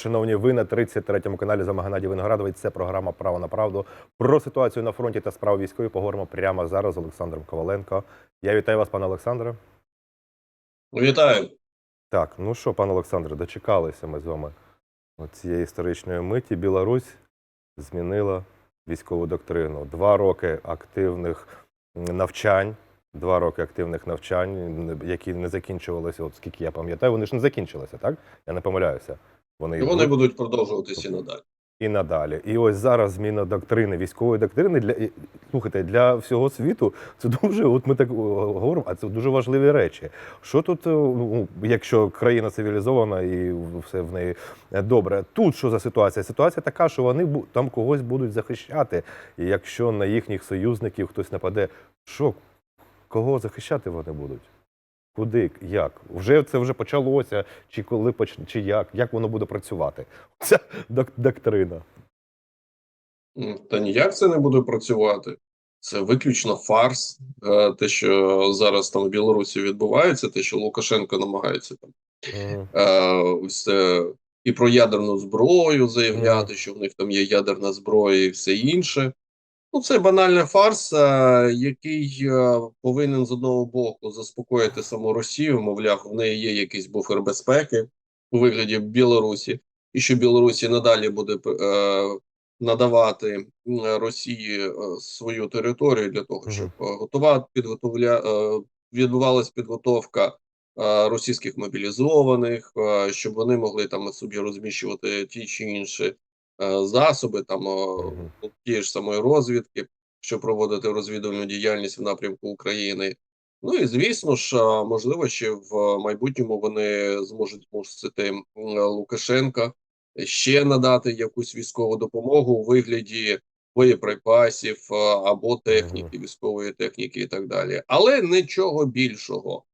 Шановні, ви на 33-му каналі за Геннадій Виноградович. Це програма Право на правду. Про ситуацію на фронті та справи військові поговоримо прямо зараз з Олександром Коваленко. Я вітаю вас, пане Олександре. Вітаю. Так, ну що, пане Олександре, дочекалися ми з вами цієї історичної миті. Білорусь змінила військову доктрину. Два роки активних навчань, два роки активних навчань, які не закінчувалися, от скільки я пам'ятаю, вони ж не закінчилися, так? Я не помиляюся. Вони, І вони будуть продовжуватися і надалі. і надалі. І ось зараз зміна доктрини, військової доктрини для слухайте, для всього світу це дуже, от ми так говоримо, а це дуже важливі речі. Що тут, е, ну, якщо країна цивілізована і все в неї добре, тут що за ситуація? Ситуація така, що вони там когось будуть захищати. І якщо на їхніх союзників хтось нападе, що кого захищати вони будуть? Куди, як? Вже це вже почалося, чи коли поч... чи як? Як воно буде працювати? Ця док- доктрина. Та ніяк це не буде працювати. Це виключно фарс. Е, Те, що зараз там в Білорусі відбувається, те, що Лукашенко намагається там е, ось і про ядерну зброю заявляти, що в них там є ядерна зброя і все інше. Ну, це банальний фарс, е, який е, повинен з одного боку заспокоїти саму Росію. Мовляв, в неї є якийсь буфер безпеки у вигляді Білорусі, і що Білорусі надалі буде е, надавати Росії свою територію для того, щоб готувати підготовля відбувалась підготовка російських мобілізованих, щоб вони могли там собі розміщувати ті чи інші засоби, там е, тієї ж самої розвідки, щоб проводити розвідувальну діяльність в напрямку України. Ну і звісно ж, е, можливо, ще в майбутньому вони зможуть змусити Лукашенка ще надати якусь військову допомогу у вигляді боєприпасів е, або техніки, військової техніки і так далі. Але нічого більшого.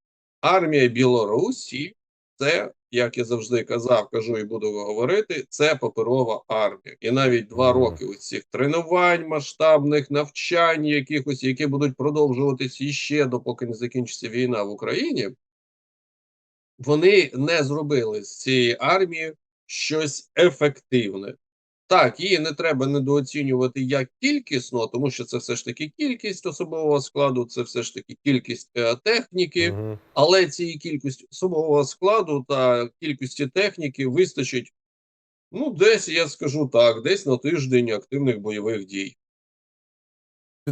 Армія Білорусі це, як я завжди казав, кажу і буду говорити, це паперова армія. І навіть два роки усіх цих тренувань, масштабних навчань, якихось, які будуть продовжуватися іще допоки не закінчиться війна в Україні. Вони не зробили з цієї армії щось ефективне. Так, її не треба недооцінювати як кількісно, тому що це все ж таки кількість особового складу, це все ж таки кількість е, техніки. Мгм. Але цієї кількості особового складу та кількості техніки вистачить, ну, десь, я скажу так, десь на тиждень активних бойових дій.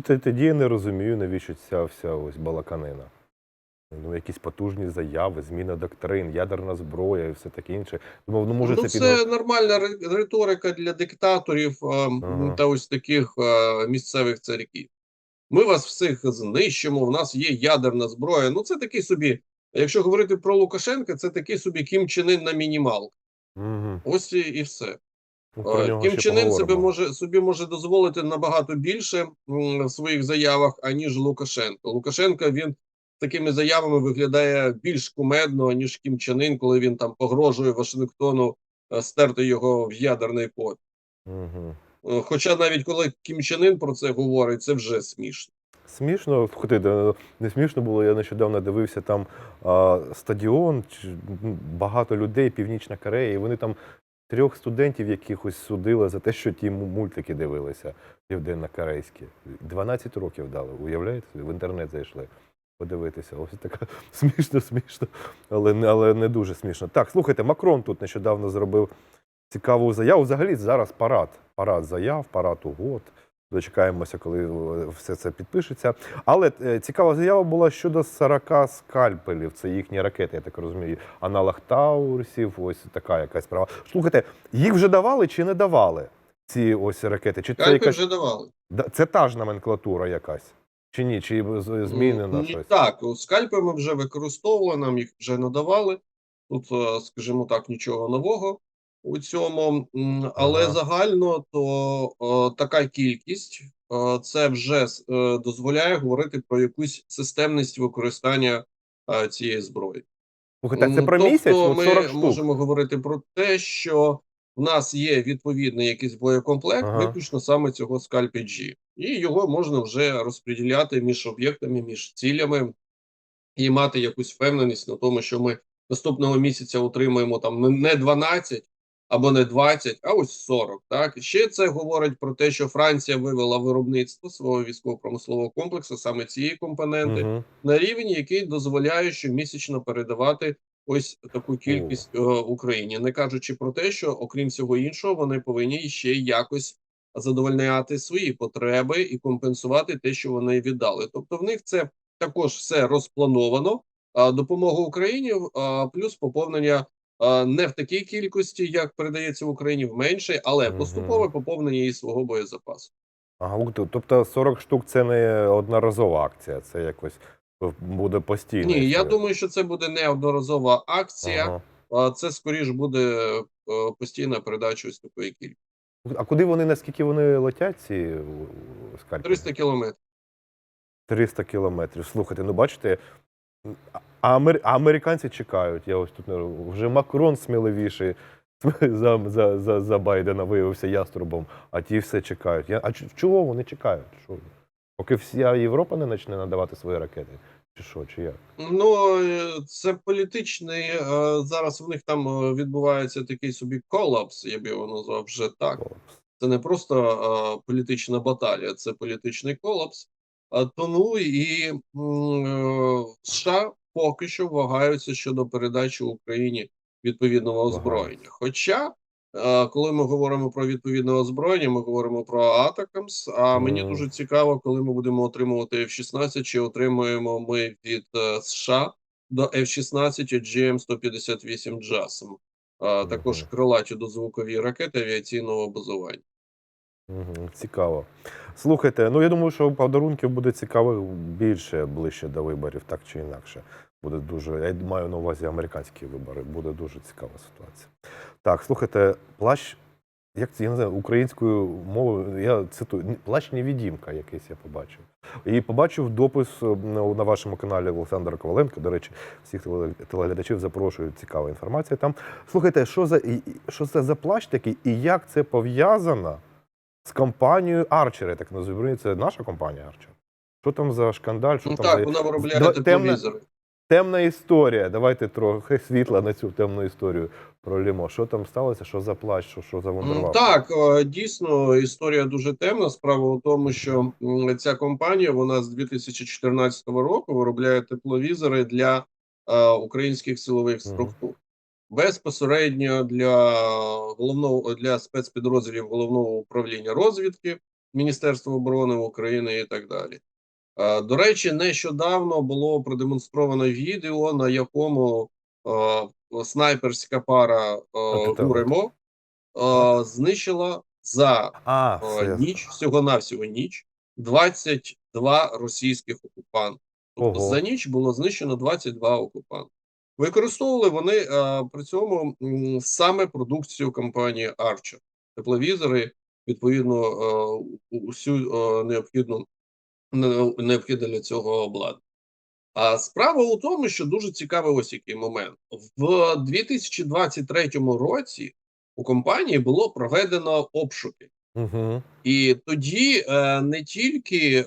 Тоді я не розумію, навіщо ця вся ось балаканина. Ну, якісь потужні заяви, зміна доктрин, ядерна зброя і все таке інше. Думав, ну може ну, це це нормальна ри- риторика для диктаторів е, Ага. та ось таких е, місцевих царьків. Ми вас всіх знищимо, в нас є ядерна зброя. Ну, це такий собі, якщо говорити про Лукашенка, це такий собі Кім Чен Ын на мінімал. Мгм. Ось і, і все. Ну, Е, Кім ще Чен Ын себе може собі може дозволити набагато більше в своїх заявах, аніж Лукашенко. Лукашенко він такими заявами виглядає більш кумедно, ніж Кім Чен Ын, коли він там погрожує Вашингтону е, стерти його в ядерний пот. Е, Хоча навіть коли Кім Чен Ын про це говорить, це вже смішно. Смішно, слухайте, е, не смішно було. Я нещодавно дивився там а, стадіон, багато людей, Північна Корея, і вони там трьох студентів якихось судили за те, що ті мультики дивилися південно-корейські. 12 років дали, уявляєте? В інтернет зайшли подивитися. Ось така смішно, смішно, але, не- але не дуже смішно. Так, слухайте, Макрон тут нещодавно зробив цікаву заяву. Взагалі зараз парад. Парад заяв, парад угод. Дочекаємося, коли е, все це підпишеться. Але е, цікава заява була щодо 40 скальпелів. Це їхні ракети, я так розумію. Аналог Таурсів, ось така якась справа. Слухайте, їх вже давали чи не давали? Ці ось ракети? Чи це якась вже давали. Це та ж номенклатура якась? Чи ні? Чи змінено Ні, щось? Так, скальпи ми вже використовували, нам їх вже надавали. Тут, е, скажімо так, нічого нового у цьому. Але Ага. загально то е, така кількість е, це вже е, дозволяє говорити про якусь системність використання е, цієї зброї. Слухайте, це про тобто місяць? Ми 40 штук. можемо говорити про те, що в нас є відповідний якийсь боєкомплект, Ага. виключно саме цього скальпі G. і його можна вже розподіляти між об'єктами, між цілями і мати якусь впевненість на тому, що ми наступного місяця отримаємо там не 12, або не 20, а ось 40. Так ще це говорить про те, що Франція вивела виробництво свого військово-промислового комплексу, саме цієї компоненти, Мгм. на рівень, який дозволяє щомісячно передавати ось таку кількість е, Україні, не кажучи про те, що окрім всього іншого, вони повинні ще якось задовольняти свої потреби і компенсувати те, що вони віддали. Тобто, в них це також все розплановано. Допомога Україні плюс поповнення не в такій кількості, як передається в Україні, в меншій, але поступове поповнення і свого боєзапасу. Ага, тобто 40 штук це не одноразова акція, це якось буде постійно. Ні, я думаю, що це буде не одноразова акція, Ага. а це скоріш буде е, постійна передача ось такої кількості. А куди вони, наскільки вони летять, ці е, 300 кілометрів. 300 кілометрів. Слухайте, ну бачите, а, амер... американці чекають. Я ось тут не- вже Макрон сміливіший за, за, за, за Байдена виявився яструбом, а ті все чекають. Я, а чого вони чекають? Що? Поки вся Європа не почне надавати свої ракети? Чи що, чи як? Ну е, це політичний е, зараз. В них там е, відбувається такий собі колапс, я б його назвав вже так. Це не просто політична баталія, це політичний колапс. А тому і США поки що вагаються щодо передачі Україні відповідного озброєння. Хоча, коли ми говоримо про відповідне озброєння, ми говоримо про Атакамс. А мені дуже цікаво, коли ми будемо отримувати F-16, чи отримуємо ми від е, США до F-16 GM-158 JASM. А також крилаті дозвукові ракети авіаційного базування. Цікаво. Слухайте, ну я думаю, що подарунків буде цікавих більше ближче до виборів, так чи інакше. Буде дуже. Я маю на увазі американські вибори. Буде дуже цікава ситуація. Так, слухайте, плащ, як це я не знаю, українською мовою, я цитую, «Н- плащ невідімка якийсь я побачив. І побачив допис е, на на вашому каналі Олександра Коваленка. До речі, всіх теле- телеглядачів запрошую. Цікава інформація там. Слухайте, що за що це за плащ такий, і як це пов'язано з компанією я так називаю. Це наша компанія Archer. Що там за шкандаль? Що Ну там так, за вона виробляє тепловізори. Темна історія? Давайте трохи світла на цю темну історію пролімо. Що там сталося? Що за плащ? Що, що за М. Так, е, дійсно, історія дуже темна. Справа у тому, що ця компанія вона з 2014 року виробляє тепловізори для е, українських силових структур. Безпосередньо для головного для спецпідрозділів головного управління розвідки Міністерства оборони України і так далі. Е, До речі, нещодавно було продемонстровано відео, на якому е, снайперська пара е, Гуремо е, знищила за А, е, ніч, всього навсього ніч, 22 російських окупанти. Тобто Ого. за ніч було знищено 22 окупанти. Використовували вони е, при цьому м, саме продукцію компанії Archer. Тепловізори, відповідно, е, усю е, необхідну не- необхідне для цього обладнання. А справа у тому, що дуже цікавий ось який момент. В 2023 році у компанії було проведено обшуки. Угу. І тоді е, не тільки е,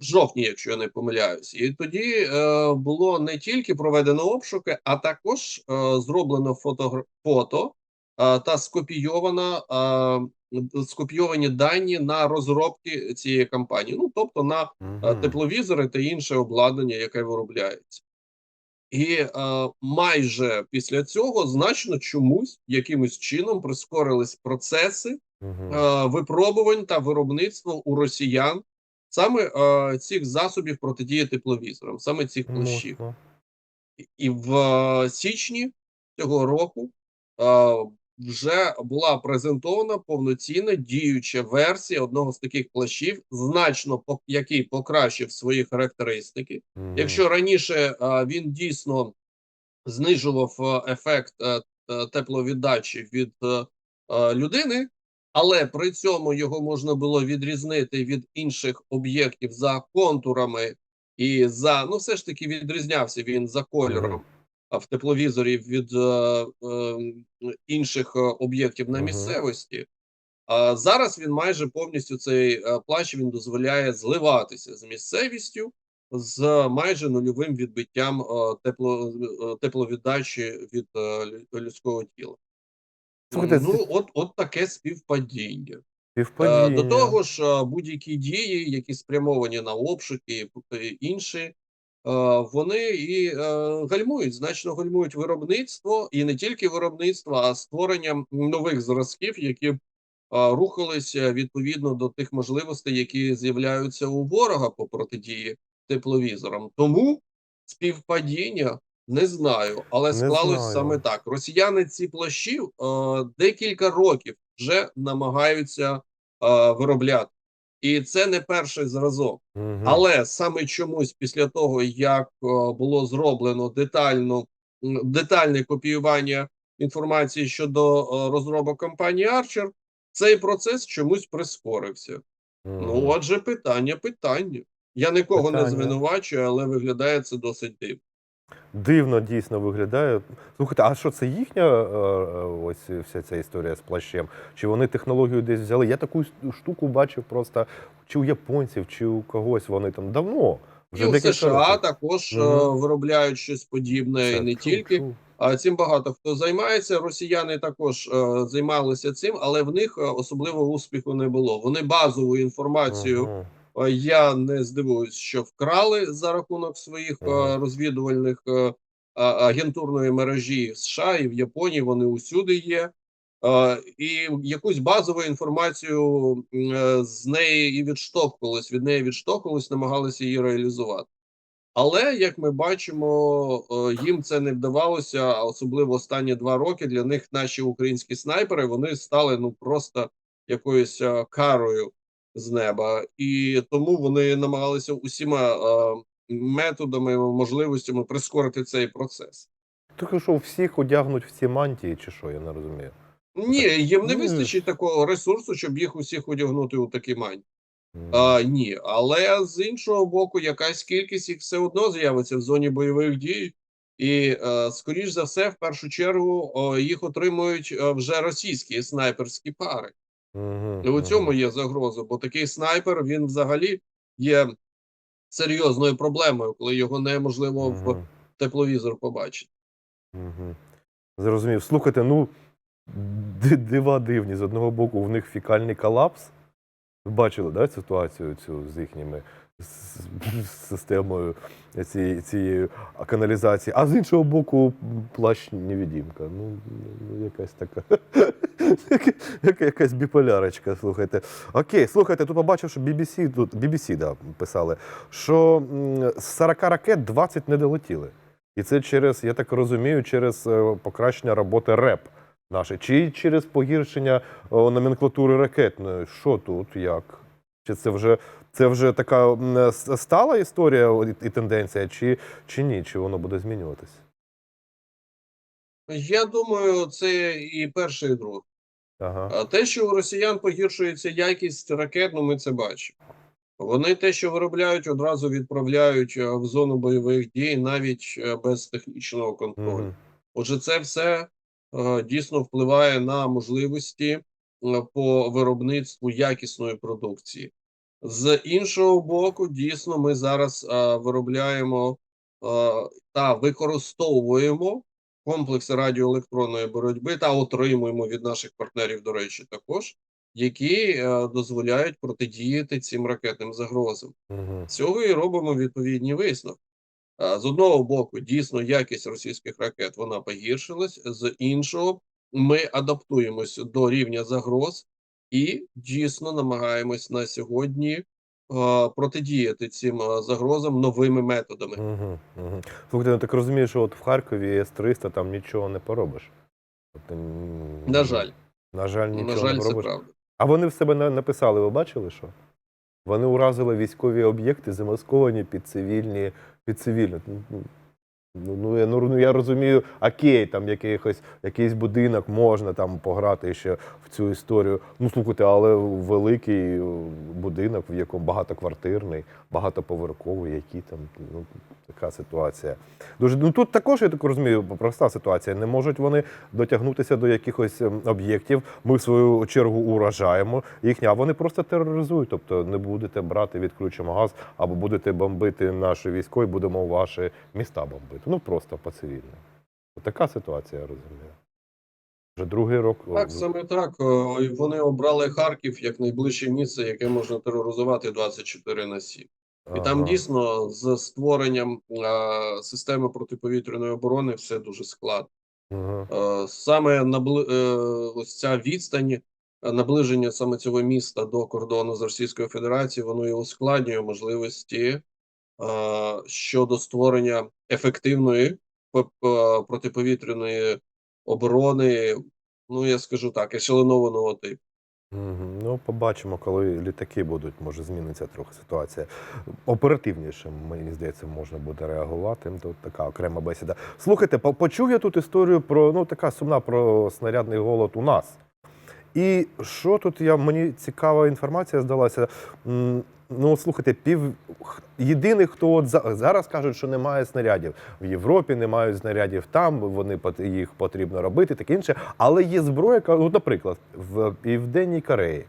в жовтні, якщо я не помиляюсь, і тоді е, було не тільки проведено обшуки, а також е, зроблено фото, фото та скопійовано е, скопійовані дані на розробки цієї компанії. Ну тобто на е, тепловізори та інше обладнання, яке виробляється. І е, майже після цього значно чомусь якимось чином прискорились процеси е, випробувань та виробництва у росіян саме е, цих засобів протидії тепловізорам, саме цих плащів. І в е, січні цього року е, вже була презентована повноцінна діюча версія одного з таких плащів, значно по- який покращив свої характеристики. Якщо раніше е, він дійсно знижував е, ефект е, тепловіддачі від людини, але при цьому його можна було відрізнити від інших об'єктів за контурами і за ну, все ж таки відрізнявся він за кольором в тепловізорі від е, е, інших е, об'єктів на місцевості. А зараз він майже повністю цей е, плащ він дозволяє зливатися з місцевістю з майже нульовим відбиттям е, тепло, тепловіддачі від людського тіла. Слухайте, Ну, от, от таке співпадіння. Співпадіння. До того ж, будь-які дії, які спрямовані на обшуки і інші, вони і е, гальмують, значно гальмують виробництво, і не тільки виробництво, а створення нових зразків, які б е, рухалися відповідно до тих можливостей, які з'являються у ворога по протидії тепловізорам. Тому співпадіння не знаю, але Не склалось знаю. саме так. Росіяни ці плащі е, декілька років вже намагаються е, виробляти. І це не перший зразок. Мгм. Але саме чомусь після того, як е, було зроблено детально, детальне копіювання інформації щодо е, розробок компанії Archer, цей процес чомусь прискорився. Мгм. Ну, отже, питання, питання. Я нікого не звинувачую, але виглядає це досить дивно. Дивно дійсно виглядає. Слухайте, а що це їхня е, е, ось вся ця історія з плащем? Чи вони технологію десь взяли? Я таку штуку бачив просто чи у японців, чи у когось вони там давно. І у США років. також е, Мгм. виробляють щось подібне, і не чув, тільки. А цим багато хто займається. Росіяни також е, займалися цим, але в них особливого успіху не було. Вони базову інформацію. Мгм. е, Я не здивуюсь, що вкрали за рахунок своїх е, розвідувальних е, агентурної мережі США і в Японії. Вони усюди є. Е, І якусь базову інформацію з неї і відштовхувались, від неї відштовхувались, намагалися її реалізувати. Але як ми бачимо, їм це не вдавалося, особливо останні два роки для них наші українські снайпери вони стали ну просто якоюсь карою з неба, і тому вони намагалися усіма е, методами, можливостями прискорити цей процес. Тільки що всіх одягнуть в ці мантії, чи що, я не розумію. Ні, їм не Ну, вистачить такого ресурсу, щоб їх усіх одягнути у такі. Мгм. А, ні, але з іншого боку, якась кількість їх все одно з'явиться в зоні бойових дій, і е, скоріш за все, в першу чергу, о, їх отримують вже російські снайперські пари. Мгм, І у цьому є загроза, бо такий снайпер він взагалі є серйозною проблемою, коли його неможливо в тепловізор побачити. Угу. Зрозумів. Слухайте, ну дива дивні. З одного боку, в них фікальний колапс. Бачили да, ситуацію цю з їхніми системою цієї, цієї каналізації, а з іншого боку, плащ невідімка. Ну, ну, якась така. яка- Якась біполярочка, слухайте. Окей, слухайте, тут побачив, що BBC, тут BBC да, писали, що з 40 ракет 20 не долетіли. І це через, я так розумію, через е, покращення роботи РЕП нашої, чи через погіршення номенклатури ракетної. Що тут, як? Чи це вже, це вже така стала історія і, тенденція, чи, чи ні? Чи воно буде змінюватись? Я думаю, це і перше, і друге. Ага. А те, що у росіян погіршується якість ракет, ну ми це бачимо. Вони те, що виробляють, одразу відправляють е, в зону бойових дій, навіть е, без технічного контролю. Мгм. Отже, це все е, дійсно впливає на можливості по виробництву якісної продукції. З іншого боку, дійсно, ми зараз е, виробляємо е, та використовуємо комплекси радіоелектронної боротьби та отримуємо від наших партнерів, до речі, також, які е, дозволяють протидіяти цим ракетним загрозам. З цього і робимо відповідні висновки. А, З одного боку, дійсно, якість російських ракет вона погіршилась, з іншого, ми адаптуємось до рівня загроз і дійсно намагаємось на сьогодні протидіяти цим загрозам новими методами. Мгм. Мгм. Слухайте, я так розумію, що от в Харкові С-300 там нічого не поробиш. Тобто, На жаль, На жаль, нічого на жаль, не це правда. А вони в себе написали, ви бачили, що? Вони уразили військові об'єкти, замасковані під цивільні, під цивільне. Ну, ну, я, ну, ну, я розумію, окей, там якийсь, якийсь будинок можна там пограти ще в цю історію. Ну, слухайте, але великий е, будинок, в якому багатоквартирний, багатоповерховий, які там, ну, така ситуація. Дуже, ну, тут також, я так розумію, проста ситуація. Не можуть вони дотягнутися до якихось ем, об'єктів. Ми, в свою чергу, уражаємо їхня, а вони просто тероризують. Тобто не будете брати, відключимо газ, або будете бомбити наші військо і будемо ваші міста бомбити. Ну просто по цивільному. Така ситуація, я розумію. Вже другий рок. Так, саме так. Вони обрали Харків як найближче місце, яке можна тероризувати 24 на 7. І там дійсно з створенням е, системи протиповітряної оборони все дуже складно. Ага. Е, Саме набли... е, ось ця відстань, наближення саме цього міста до кордону з Російською Федерацією, воно і ускладнює можливості е, щодо створення ефективної протиповітряної оборони. Ну я скажу так, ешелонованого типу. Ну, побачимо, коли літаки будуть, може зміниться трохи ситуація. Оперативніше, мені здається, можна буде реагувати. Тут така окрема бесіда. Слухайте, почув я тут історію про ну така сумна про снарядний голод у нас. І що тут я мені цікава інформація здалася. Ну, слухайте, пів єдиний, хто от зараз кажуть, що немає снарядів в Європі, немає снарядів там, вони їх потрібно робити, таке інше. Але є зброя, яка, ну, наприклад, в Південній Кореї.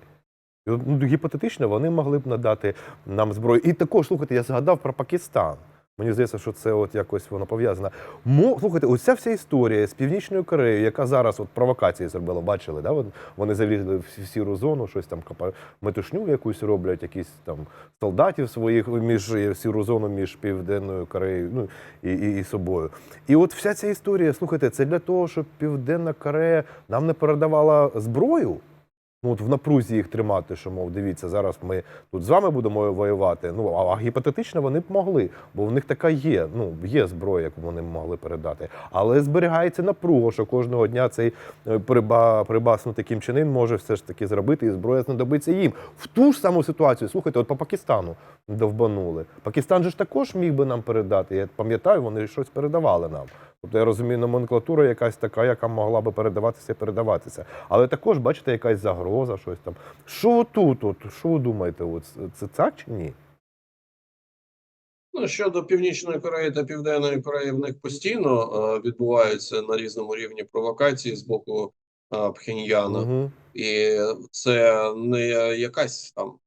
Ну, гіпотетично, вони могли б надати нам зброю. І також, слухайте, я згадав про Пакистан. Мені здається, що це от якось воно пов'язано. Мо, слухайте, оця вся історія з Північною Кореєю, яка зараз от провокації зробила, бачили, да? Вони залізли в сіру зону, щось там метушню якусь роблять, якісь там солдатів своїх між сіру зону між Південною Кореєю ну, і, і, і собою. І от вся ця історія, слухайте, це для того, щоб Південна Корея нам не передавала зброю. Ну, от в напрузі їх тримати, що мов, дивіться, зараз ми тут з вами будемо воювати. Ну а, гіпотетично вони б могли, бо в них така є. Ну є зброя, яку вони могли передати. Але зберігається напруга, що кожного дня цей е, приба, прибаснутий Кім Чен Ін може все ж таки зробити, і зброя знадобиться їм. В ту ж саму ситуацію, слухайте, от по Пакистану довбанули. Пакистан же ж також міг би нам передати. Я пам'ятаю, вони щось передавали нам. Тобто я розумію, номенклатура якась така, яка могла би передаватися і передаватися. Але також, бачите, якась загроза, щось там. Що тут? От, що ви думаєте? От, це так чи ні? Ну, щодо Північної Кореї та Південної Кореї, в них постійно е, відбуваються на різному рівні провокації з боку е, Пхеньяна. Угу. І це не якась там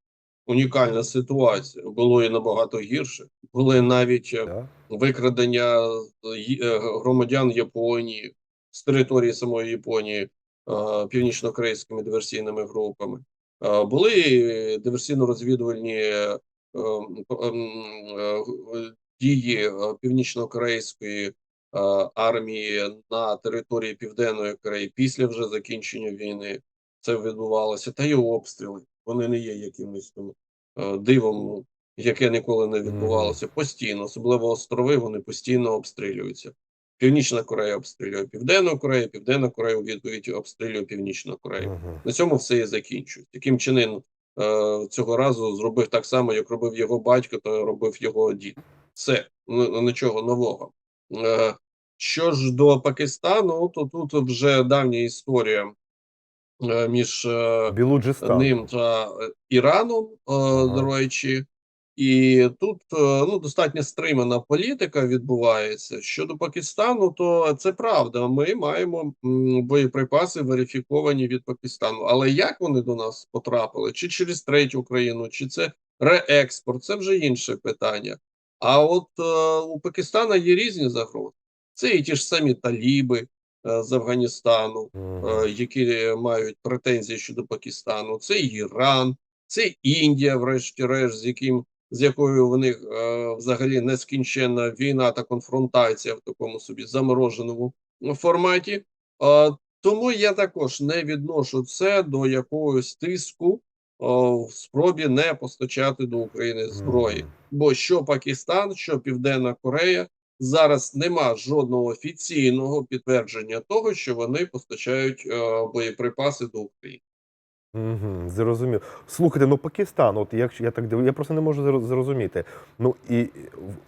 унікальна ситуація. Було і набагато гірше. Були навіть е, викрадення е, е, громадян Японії з території самої Японії північно-корейськими диверсійними групами. Були диверсійно-розвідувальні дії північно-корейської армії на території Південної Кореї після вже закінчення війни. Це відбувалося, та й обстріли. Вони не є якимось там дивом, яке ніколи не відбувалося. Постійно, особливо острови, вони постійно обстрілюються. Північна Корея обстрілює Південну Корею, Південна Корея у відповідь обстрілює Північну Корею. Угу. На цьому все і закінчується. Таким чином е, цього разу зробив так само, як робив його батько, то робив його дід. Все, нічого нового. Е, що ж до Пакистану, то тут вже давня історія е, між е, ним та е, Іраном, е, до речі. І тут е, ну, достатньо стримана політика відбувається. Щодо Пакистану, то це правда. Ми маємо боєприпаси верифіковані від Пакистану. Але як вони до нас потрапили? Чи через третю країну, чи це реекспорт? Це вже інше питання. А от е, у Пакистана є різні загрози. Це і ті ж самі таліби е, з Афганістану, е, які мають претензії щодо Пакистану, це Іран, це Індія, врешті-решт, з яким з якою в них е, взагалі нескінченна війна та конфронтація в такому собі замороженому форматі. Е, тому я також не відношу це до якогось тиску е, в спробі не постачати до України зброї. Бо що Пакистан, що Південна Корея зараз нема жодного офіційного підтвердження того, що вони постачають е, боєприпаси до України. Угу, зрозумів. Слухайте, ну Пакистан, от як я так дивлюся, я просто не можу зрозуміти. Ну і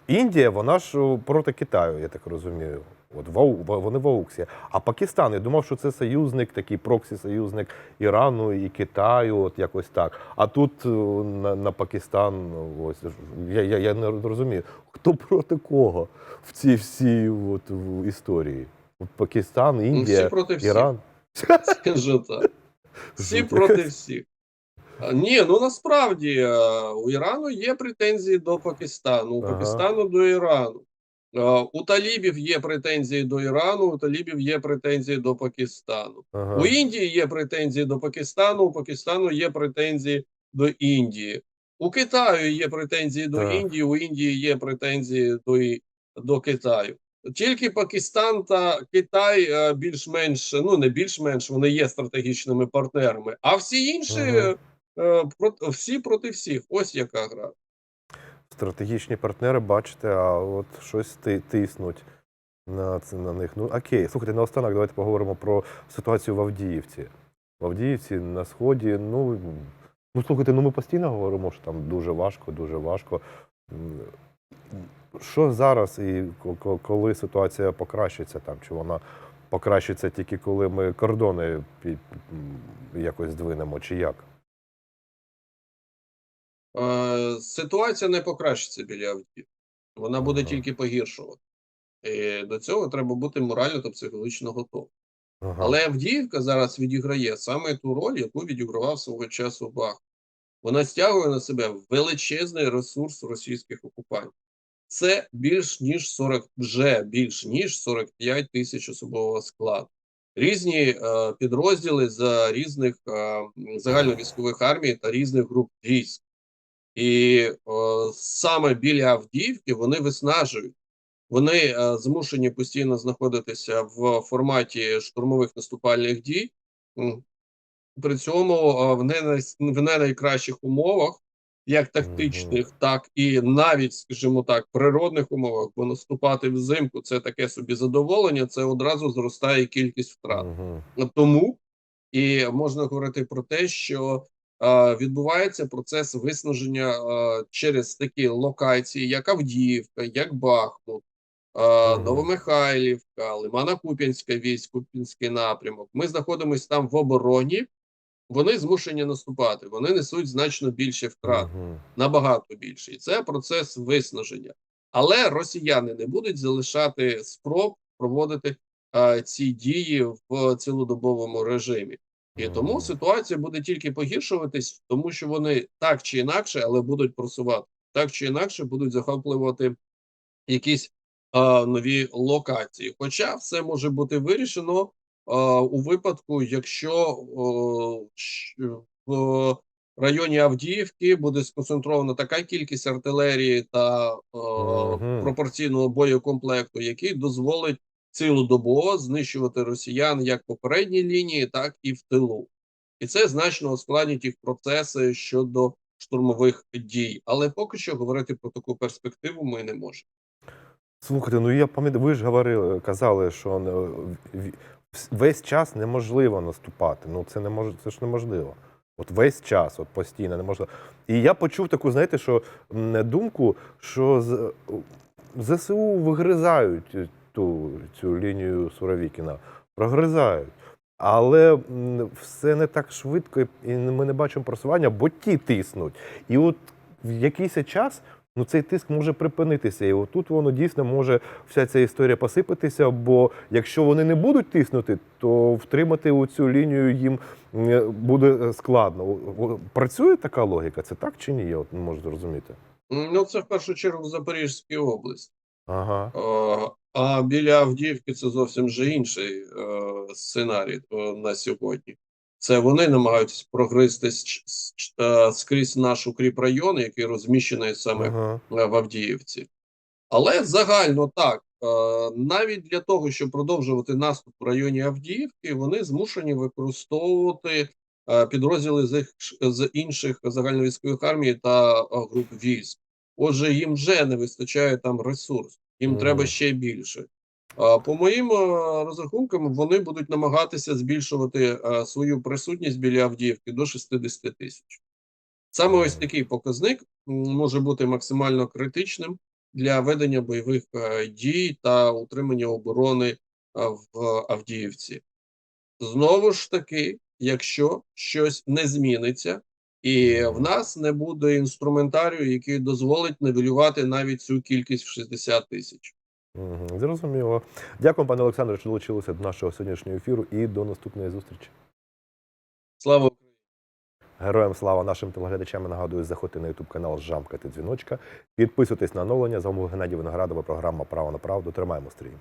Індія, вона ж проти Китаю, я так розумію. От вони в ауксі. А Пакистан, я думав, що це союзник, такий проксі-союзник Ірану і Китаю, от якось так. А тут на, на Пакистан, ось я, я, я не розумію, хто проти кого в цій всій от, в історії. Пакистан, Ну, Індія, всі проти всіх. Іран. Скажу так. Всі проти всіх. Ні, ну насправді е, у Ірану є претензії до Пакистану, у Ага. Пакистану до Ірану. Е, У талібів є претензії до Ірану, у талібів є претензії до Пакистану. Ага. У Індії є претензії до Пакистану, у Пакистану є претензії до Індії. У Китаю є претензії до Так. Індії, у Індії є претензії до, до Китаю. Тільки Пакистан та Китай е, більш-менш, ну не більш-менш, вони є стратегічними партнерами, а всі інші Ага. е, всі проти всіх. Ось яка гра. Стратегічні партнери, бачите, а от щось тиснуть на, це, на них. Ну окей, слухайте, наостанок давайте поговоримо про ситуацію в Авдіївці. В Авдіївці на сході, ну, ну слухайте, ну ми постійно говоримо, що там дуже важко, дуже важко. Що зараз і ко- ко- коли ситуація покращиться там? Чи вона покращиться тільки коли ми кордони якось здвинемо, чи як? Е, Ситуація не покращиться біля Авдіївки. Вона буде Ага. тільки погіршувати. І до цього треба бути морально та психологічно готовим. Ага. Але Авдіївка зараз відіграє саме ту роль, яку відігравав свого часу Бах. Вона стягує на себе величезний ресурс російських окупантів. Це більш ніж 40, вже більш ніж 45 тисяч особового складу. Різні е, підрозділи з різних е, загальновійськових армій та різних груп військ. І е, саме біля Авдіївки вони виснажують. Вони е, змушені постійно знаходитися в форматі штурмових наступальних дій. При цьому в не, най- в не найкращих умовах, як тактичних, так і навіть, скажімо так, природних умовах, бо наступати взимку це таке собі задоволення, це одразу зростає кількість втрат. Тому і можна говорити про те, що відбувається процес виснаження е, через такі локації, як Авдіївка, як Бахмут, е, Новомихайлівка, Лимано-Куп'янська військ, Куп'янський напрямок. Ми знаходимося там в обороні. Вони змушені наступати. Вони несуть значно більше втрат набагато більше. І це процес виснаження. Але росіяни не будуть залишати спроб проводити е, ці дії в цілодобовому режимі. І тому ситуація буде тільки погіршуватись, тому що вони так чи інакше, але будуть просувати, так чи інакше будуть захоплювати якісь е, нові локації. Хоча все може бути вирішено е, у випадку, якщо е, в районі Авдіївки буде сконцентрована така кількість артилерії та Мгм. пропорційного боєкомплекту, який дозволить цілодобово знищувати росіян як по передній лінії, так і в тилу. І це значно ускладнить їх процеси щодо штурмових дій. Але поки що говорити про таку перспективу ми не можемо. Слухайте, ну я пам'ятаю, ви ж говорили, казали, що весь час неможливо наступати. Ну це не мож, це ж неможливо. От весь час, от постійно неможливо. І я почув таку, знаєте, що думку, що з, ЗСУ вигризають ту цю лінію Суровікіна, прогризають. Але все не так швидко, і ми не бачимо просування, бо ті тиснуть. І от в якийсь час ну цей тиск може припинитися. І отут воно дійсно може вся ця історія посипатися. Бо якщо вони не будуть тиснути, то втримати цю лінію їм буде складно. О- о- Працює така логіка? Це так чи ні? Я от не можу зрозуміти. Ну, це в першу чергу в Запорізькій області. Ага. Е, А біля Авдіївки це зовсім вже інший е, сценарій е, на сьогодні. Це вони намагаються ч- е, скрізь наш укріпрайон, який розміщений саме Ага. е, в Авдіївці. Але загально так, е, навіть для того, щоб продовжувати наступ в районі Авдіївки, вони змушені використовувати е, підрозділи з, з інших загальновійськових армій та груп військ. Отже, їм вже не вистачає там ресурсу, їм Мгм. треба ще більше. По моїм розрахункам, вони будуть намагатися збільшувати свою присутність біля Авдіївки до 60 тисяч. Саме ось такий показник може бути максимально критичним для ведення бойових е, дій та утримання оборони в Авдіївці. Знову ж таки, якщо щось не зміниться, і в нас не буде інструментарію, який дозволить нивелювати навіть цю кількість в 60 тисяч. Мгм. Зрозуміло. Дякую, пане Олександре, що долучилися до нашого сьогоднішнього ефіру і до наступної зустрічі. Слава Україні! Героям слава нашим телеглядачам. Нагадую, заходьте на ютуб канал Жамкати дзвіночка. Підписуйтесь на оновлення. З вами Геннадій Виноградова, програма Право на правду. Тримаємо стрій.